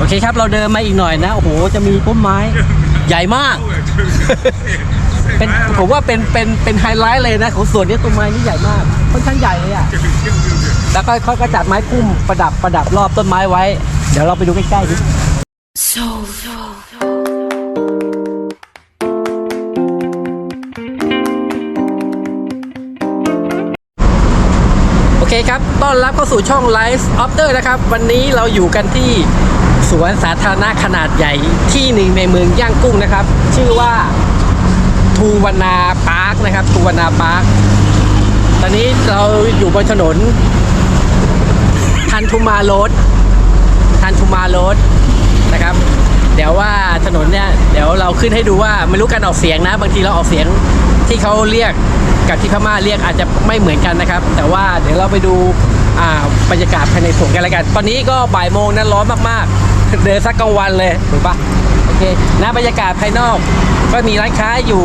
โอเคครับ เราเดินมาอีกหน่อยนะ โอ้โห จะมีต้นไม้ใหญ่มาก เป็นผมว่าเป็นเป็นเป็นไฮไลท์เลยนะ ของสวนนี้ต้นไม้นี่ใหญ่มากค่อนข้างใหญ่เลยอะแล้วก็เขาก็จัดไม้พุ่มประดับประดับรอบต้นไม้ไว้ เดี๋ยวเราไปดูใกล้ๆดิ So, so, so. โอเคครับ ต้อนรับเข้าสู่ช่อง Life After นะครับ วันนี้เราอยู่กันที่ สวนสาธารณะขนาดใหญ่ที่หนึ่งในเมืองย่างกุ้งนะครับ ชื่อว่าทูวนาพาร์คนะครับทูวนาพาร์คตอนนี้เราอยู่บนถนน ทันทุมาโรดทันทุมาโรดนะครับ เดี๋ยวว่าถนนเนี่ยเดี๋ยวเราขึ้นให้ดูว่าไม่รู้การออกเสียงนะ บางทีเราออกเสียงที่เขาเรียกกับที่พม่าเรียกอาจจะไม่เหมือนกันนะครับ แต่ว่าเดี๋ยวเราไปดูบรรยากาศภายในสวนกันแล้วกัน ตอนนี้ก็บ่ายโมงนะร้อนมากๆ เดินสักกลางวันเลยถูกปะโอเคนะบรรยากาศภายนอก ก็มีร้านค้าอยู่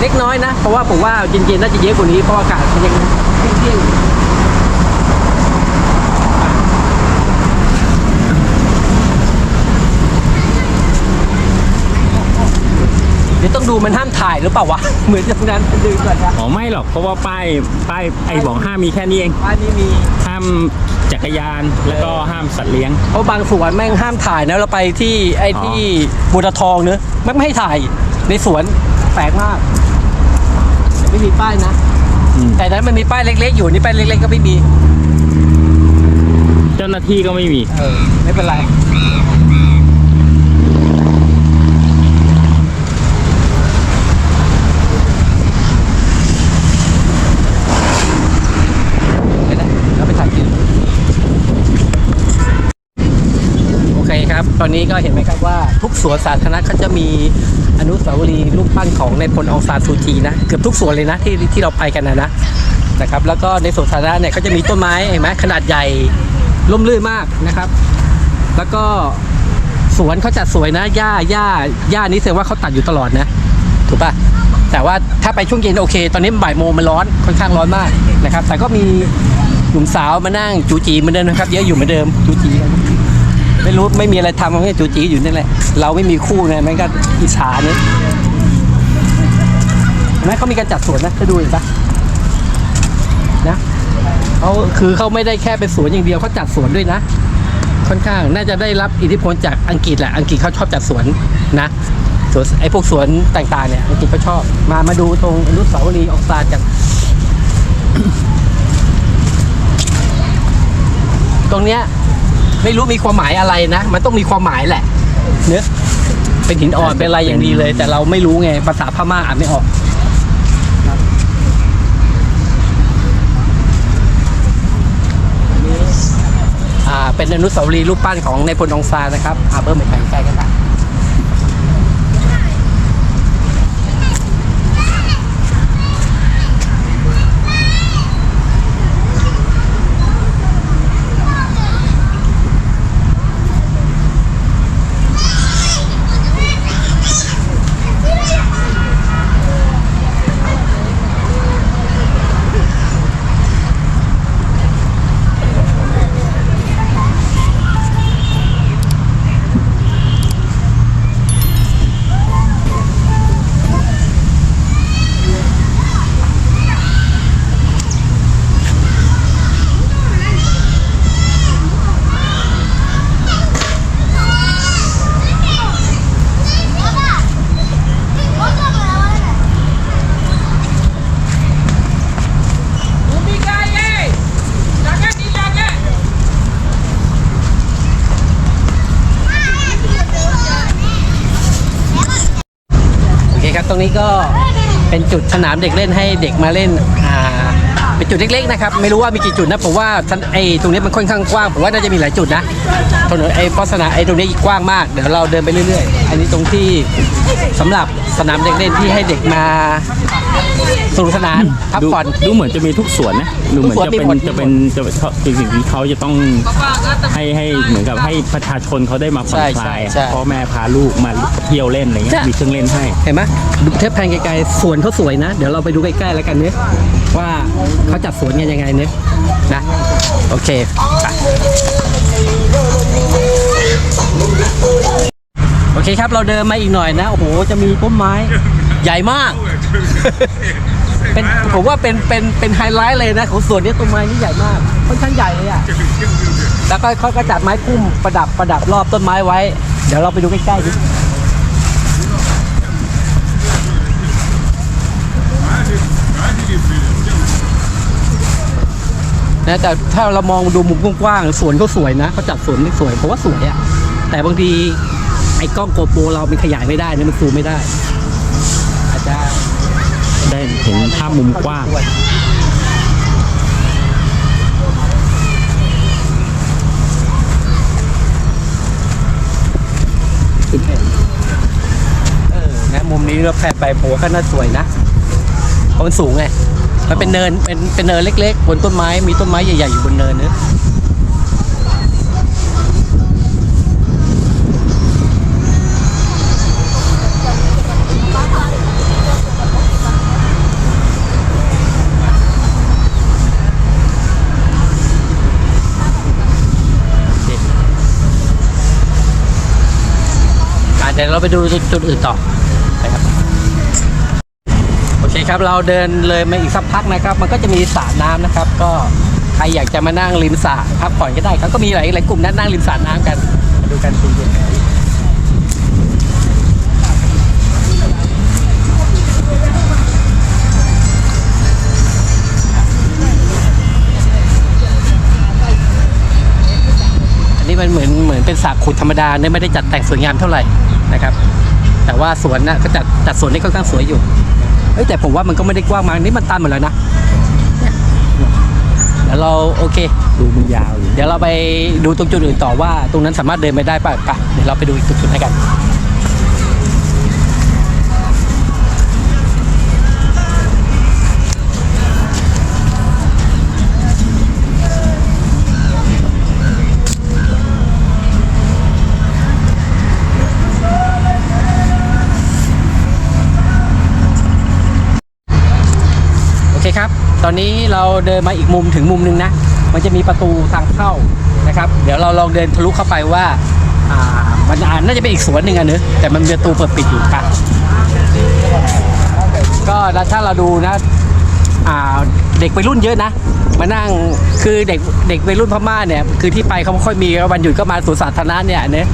เล็กน้อยนะ เพราะว่าผมว่าเย็นๆน่าจะเยอะกว่านี้เพราะอากาศยังเที่ยงๆอยู่ เดี๋ยว ต้องดูมันห้ามถ่ายหรือเปล่าวะ เหมือนจากนั้นดูก่อนนะอ๋อไม่หรอกเพราะว่าป้ายป้ายไอ้บอกห้ามมีแค่นี้เอง บ้านนี้มีห้ามจักรยานแล้วก็ห้ามสัตว์เลี้ยง เพราะบางสวนแม่งห้ามถ่ายนะเราไปที่ไอ้อ๋อ ที่บูรทองเนอะแม่งไม่ให้ถ่ายในสวนแปลกมากแต่ไม่มีป้ายนะ อืมแต่นั้นมันมีป้ายเล็ก ๆ อยู่นี่ป้ายเล็ก ๆ ก็ไม่มี เจ้าหน้าที่ก็ไม่มี เออ ไม่เป็นไรไปนะเราไปถ่ายกินโอเคครับ ตอนนี้ก็เห็นไหมครับว่าทุกสวนสาธารณะเขาจะมีอนุสาวรีย์รูปปั้นของในพลองซานซูจีนะเกือบทุกสวนเลยนะที่ที่เราไปกันนะนะนะครับแล้วก็ในสวนสาธารณะเนี่ยก็จะมีต้นไม้เห็นไหมขนาดใหญ่ร่มรื่นมากนะครับ แล้วก็สวนเขาจัดสวยนะหญ้าหญ้าหญ้านี้แสดงว่าเขาตัดอยู่ตลอดนะถูกป่ะแต่ว่าถ้าไปช่วงเย็นโอเค ตอนนี้บ่ายโมงมันร้อนค่อนข้างร้อนมากนะครับ แต่ก็มีหนุ่มสาวมานั่งจูจีเหมือนเดิมนะครับ เยอะอยู่เหมือนเดิมจูจีกัน ไม่รู้ไม่มีอะไรทำมันก็จูจีอยู่นั่นแหละ เราไม่มีคู่ไงมันก็อิจฉาเนี่ยนไหมเขามีการจัดสวนนะถ้าดูเห็นปะนะเขาคือเขาไม่ได้แค่เป็นสวนอย่างเดียวเขาจัดสวนด้วยนะ ค่อนข้างน่าจะได้รับอิทธิพลจากอังกฤษแหละอังกฤษเขาชอบจัดสวนนะสวนไอ้พวกสวนต่างๆเนี่ยอังกฤษเขาชอบ มามาดูตรงอนุสาวรีย์ออกซานกันตรงเนี้ย ไม่รู้มีความหมายอะไรนะ มันต้องมีความหมายแหละเนื้อเป็นหินอ่อนเป็นอะไรอย่างดีเลย แต่เราไม่รู้ไงภาษาพม่าอ่านไม่ออกอ่าเป็นอนุสาวรีย์รูปปั้นของในพลองซานนะครับอาเบิ้มไปใกล้กันนะโอเคครับ นี้ก็เป็นจุดสนามเด็กเล่นให้เด็กมาเล่น เป็นจุดเล็กๆนะครับไม่รู้ว่ามีกี่จุดนะผมว่าสนไอ้ตรงนี้มันค่อนข้างกว้างผมว่าน่าจะมีหลายจุดนะถนนไอ้เพราะสนามไอ้ตรงนี้กว้างมากเดี๋ยวเราเดินไปเรื่อยๆ อันนี้ตรงที่สำหรับสนามเด็กเล่นที่ให้เด็กมาสนุกสนานพักดูผ่อนดูเหมือนจะมีทุกสวนนะดูเหมือนทุกสวนจะเป็นมีหมดจะเป็นจะเป็นเป็นสิ่งที่เขาจะต้องให้ให้เหมือนกับให้ประชาชนเขาได้มาผ่อนใช่คลายใช่ใช่พ่อแม่พาลูกมาเที่ยวเล่นอะไรเงี้ใช่ยมีเครื่องเล่นให้เห็นไหมดูเทปแพนไกลๆสวนเขาสวยนะ เดี๋ยวเราไปดูใกล้ๆแล้วกันเนี้ยว่าเขาจัดสวนกันยังไงเนี้ยนะ โอเคไปเคครับ เราเดินมาอีกหน่อยนะ โอ้โห จะมีต้นไม้ใหญ่มาก เป็นผมว่าเป็นเป็นเป็นไฮไลท์เลยนะ ของสวนนี้ต้นไม้นี่ใหญ่มากค่อนข้างใหญ่เลยอะแล้วก็เขาก็จัดไม้พุ่มประดับประดับรอบต้นไม้ไว้ เดี๋ยวเราไปดูใกล้ๆดิ นะแต่ถ้าเรามองดูมุมกว้างๆสวนเขาสวยนะเขาจัดสวนได้สวยเพราะว่าสวยอะแต่บางทีไอ้กล้องโกโปรเรามันขยายไม่ได้นะมันซูมไม่ได้ อาจจะได้เห็นภาพมุมกว้างเออนะมุมนี้เราแพนไปโผล่ก็น่าสวยนะเพราะมันสูงไง มันเป็นเนินเป็นเป็นเนินเล็ก ๆ บนต้นไม้มีต้นไม้ใหญ่ๆอยู่บนเนินเนะอะเดี๋ยวเราไปดูจุดอื่นต่อ คครับเราเดินเลยมาอีกสักพักนะครับ มันก็จะมีสระน้ำนะครับ ก็ใครอยากจะมานั่งริมสระพักผ่อนก็ได้ครับก็มีหลายหลายกลุ่มนั่งริมสระน้ำกันมาดูกันคุณอันนี้มันเหมือนเหมือนเป็นสระขุดธรรมดาเนี่ยไม่ได้จัดแต่งสวยงามเท่าไหร่นะครับ แต่ว่าสวนน่ะก็จัดจัดสวนได้ค่อนข้างสวยอยู่ เอ้ยแต่ผมว่ามันก็ไม่ได้กว้างมากนี่มันตันหมดแล้วนะเนี่ยเดี๋ยวเราโอเค ดูมันยาวอยู่เดี๋ยวเราไปดูตรงจุดอื่นต่อว่า ตรงนั้นสามารถเดินไปได้ป่ะป่ะเดี๋ยวเราไปดูอีกจุดๆให้กัน ตอนนี้เราเดินมาอีกมุมถึงมุมหนึงนะ มันจะมีประตูทางเข้านะครับ เดี๋ยวเราลองเดินทะลุเข้าไปว่าอ่ามันอ่าน่าจะเป็นอีกสวนหนึ่งอะเนอะแต่มันมีประตูเปิดปิดอยู่ครับก็ถ้าเราดูนะอ่าเด็กวัยรุ่นเยอะนะมานั่งคือเด็กเด็กวัยรุ่นพม่าเนี่ยคือที่ไปเขาไม่ค่อยมีวันหยุดก็มาสวนสาธารณะเนี่ยเนอะ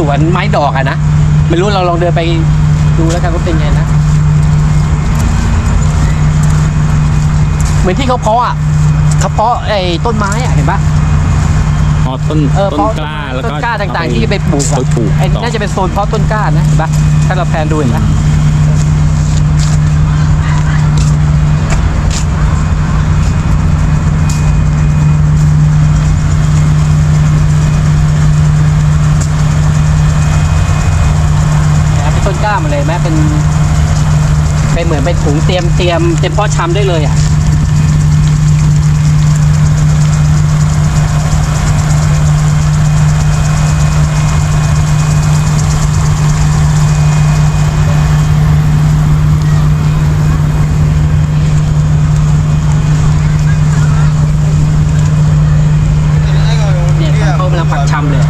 สวนไม้ดอกอะนะ ไม่รู้เราลองเดินไปดูแล้วกันว่าเป็นไงนะ เหมือนที่เขาเพาะอะเขาเพาะไอ้ต้นไม้อะเห็นปะอ๋อต้นเออต้นเพาะกล้าแล้วต้ก็นกล้าต่างๆ ที่ไปปลูกไปอะปลูกไอ้นี่ต่อน่าจะเป็นโซนเพาะต้นกล้านะเห็นปะถ้าเราแพนดูเห็นปะนะครับเป็นต้นกล้า มาเลยแม้เป็นเป็นเหมือนเป็นถุงเตรียมเตรียมเตรียมเพาะชำได้เลยอะ เนี่ยเขากำลังปักชำเลย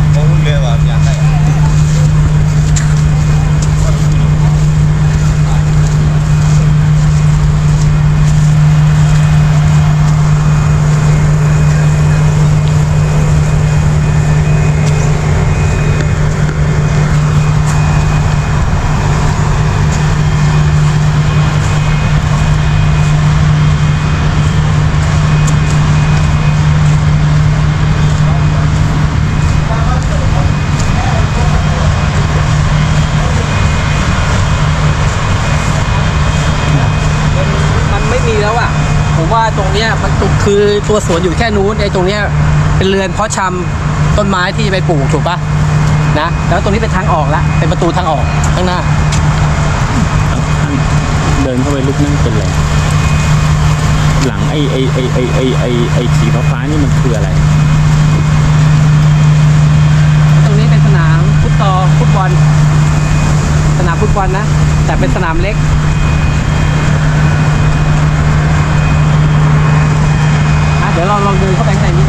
มันไม่มีแล้วอะ ผมว่าตรงเนี้ยมันตุก คือตัวสวนอยู่แค่นู้นไอ้ตรงเนี้ยเป็นเรือนเพาะชำต้นไม้ที่จะไปปลูกถูกปะนะแล้วตรงนี้เป็นทางออกละเป็นประตูทางออกข้างหน้า เดินเข้าไปลึกนั่นเป็นอะไรหลังไอ้ไอ้ไอ้ไอ้ไอ้ไอ้ไอ้สีฟ้าๆนี่มันคืออะไร ตรงนี้เป็นสนามฟุตซอลฟุตบอล สนามฟุตบอลนะ แต่เป็นสนามเล็ก อะเดี๋ยวเราลองเดินเข้าไปข้างในนี้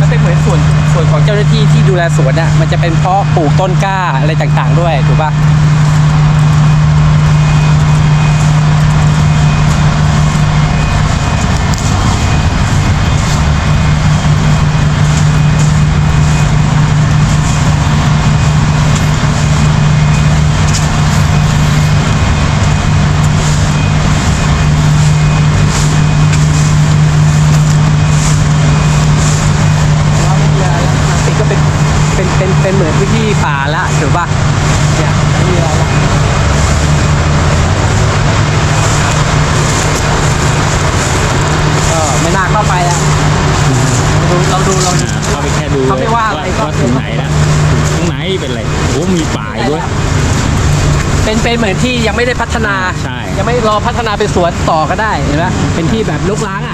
มันเป็นเหมือนส่วนส่วนของเจ้าหน้าที่ที่ดูแลสวนอะมันจะเป็นเพาะปลูกต้นกล้าอะไรต่างๆ ด้วยถูกปะ ว่าไม่มีอะไรแล้วมันติดก็เป็นเป็นเป็นเป็นเหมือน พื้นที่ป่าละถูกป่ะเนี่ยไม่มีอะไรละก็ไม่น่าเข้าไปแล้วเราดูเราดูเข้าไปแค่ดูเขาไม่ว่าอะไรก็ว่าถึงไหนละถึงไหนเป็นไรโอ้มีป่ายด้วยเป็นเป็นเหมือนที่ยังไม่ได้พัฒนาใช่ยังไม่รอพัฒนาเป็นสวนต่อก็ได้เห็นไหมเป็นที่แบบลุกล้างอะนะ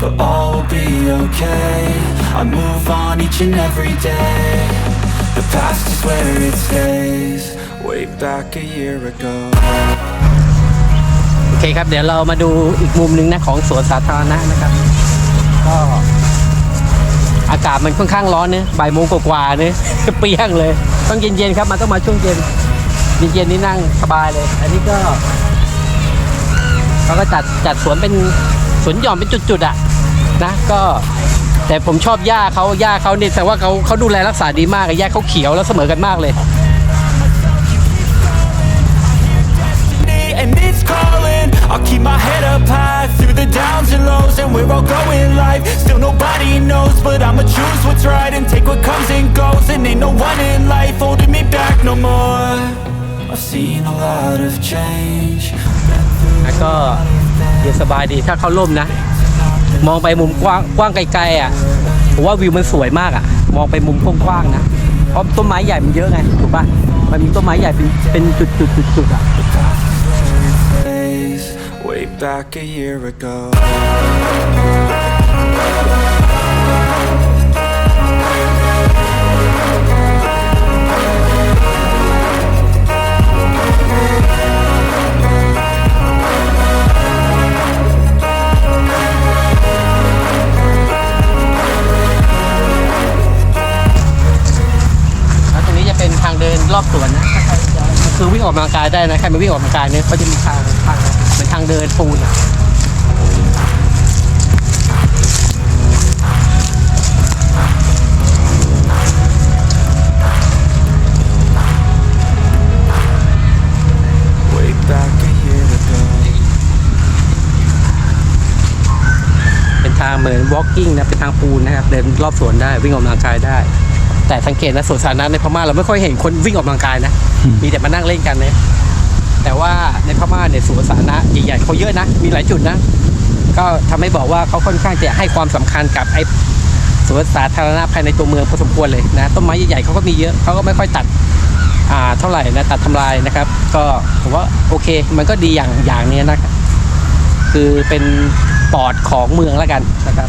But all will be okay. I move on each and every day. The past is where it stays, way back a year ago. โอเคครับ เดี๋ยวเรามาดูอีกมุมหนึ่งนะของสวนสาธารณะนะครับ ก็อากาศมันค่อนข้างร้อนเนะบ่ายโมงกว่าๆเนะเปรี้ยงเลย ต้องเย็นๆครับ มันต้องมาช่วงเย็น เย็นๆนี่นั่งสบายเลย อันนี้ก็เขาก็จัดจัดสวนเป็น สวนหย่อมเป็นจุดๆอะนะก็แต่ผมชอบหญ้าเขาหญ้าเขาเนี่ยแต่ว่าเขาเขาดูแลรักษาดีมากอะหญ้าเขาเขียวแล้วเสมอกันมากเลย and it's calling. I'll keep my head up high through the downs and lows, and we're all going life. Still nobody knows, but I'ma choose what's right and take what comes and goes. And ain't no one in life holding me back no more. I've seen a lot of change. been through แล้วก็ เย็นสบายดีถ้าเขาล่มนะ มองไปมุมกว้างกว้างไกลๆอะผมว่าวิวมันสวยมากอะ มองไปมุมกว้างๆนะเพราะต้นไม้ใหญ่มันเยอะไงถูกป่ะมันมีต้นไม้ใหญ่เป็นเป็นจุดๆๆๆอะ way back a year ago. รอบสวนนะคือวิ่งออกกำลังกายได้นะใครมาวิ่งออกกำลังกายเนี่ยเขาจะมีทางทางเหมือนทางเดินปูนอะเป็นทางเหมือน walking นะเป็นทางปูนนะครับ เดินรอบสวนได้วิ่งออกกำลังกายได้ แต่สังเกตนะสวนสาธารณะในพม่าเราไม่ค่อยเห็นคนวิ่งออกกำลังกายนะ มีแต่มานั่งเล่นกันนะแต่ว่าในพม่าเนี่ยสวนสาธารณะใหญ่ๆเขาเยอะนะ มีหลายจุดนะ ก็ทำให้บอกว่าเขาค่อนข้างจะให้ความสำคัญกับไอ้สวนสาธารณะภายในตัวเมืองพอสมควรเลยนะ ต้นไม้ใหญ่ๆเขาก็มีเยอะเขาก็ไม่ค่อยตัดอ่าเท่าไหร่นะตัดทำลายนะครับ ก็ผมว่าโอเค มันก็ดีอย่างอย่างนี้นะครับคือเป็นปอดของเมืองแล้วกันนะครับ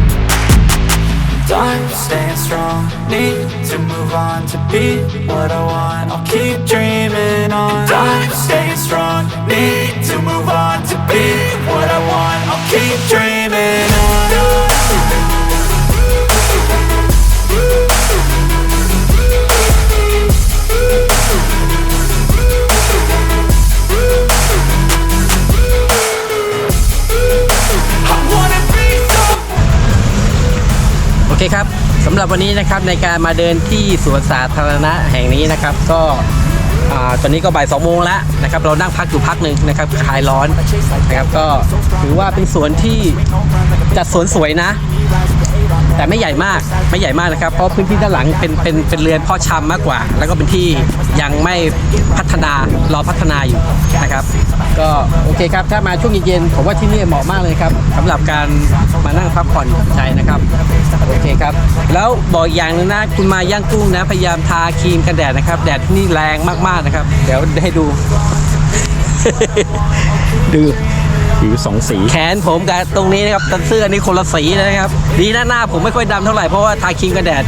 I'm staying strong, need to move on to be what I want. I'll keep dreaming สำหรับวันนี้นะครับในการมาเดินที่สวนสาธารณะแห่งนี้นะครับ ก็ตอนนี้ก็บ่ายสองโมงแล้วนะครับเรานั่งพักอยู่พักหนึ่งนะครับคลายร้อนนะครับก็ถือว่าเป็นสวนที่จัดสวนสวยนะ แต่ไม่ใหญ่มากไม่ใหญ่มากนะครับ เพราะพื้นที่ด้านหลังเป็นเป็นเป็นเรือนพ่อชำมากกว่า แล้วก็เป็นที่ยังไม่พัฒนารอพัฒนาอยู่นะครับ ก็โอเคครับ ถ้ามาช่วงเย็นๆผมว่าที่นี่เหมาะมากเลยครับสำหรับการมานั่งพักผ่อนใจนะครับโอเคครับ แล้วบอกอย่างหนึงนะคุณมาย่างกุ้งนะพยายามทาครีมกันแดดนะครับ แดดที่นี่แรงมากๆนะครับ เดี๋ยวให้ดู ดู ผิวสองสี แขนผมกับตรงนี้นะครับตันเสื้อนี่คนละสีนะครับดีนะหน้าผมไม่ค่อยดำเท่าไหร่เพราะว่าทาครีมกันแดด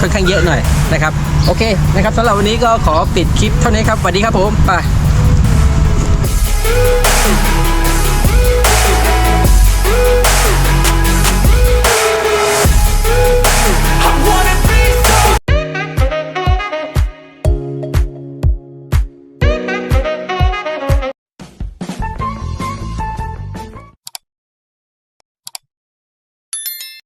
ค่อนข้างเยอะหน่อยนะครับ โอเคนะครับสำหรับวันนี้ก็ขอปิดคลิปเท่านี้ครับสวัสดีครับผมไป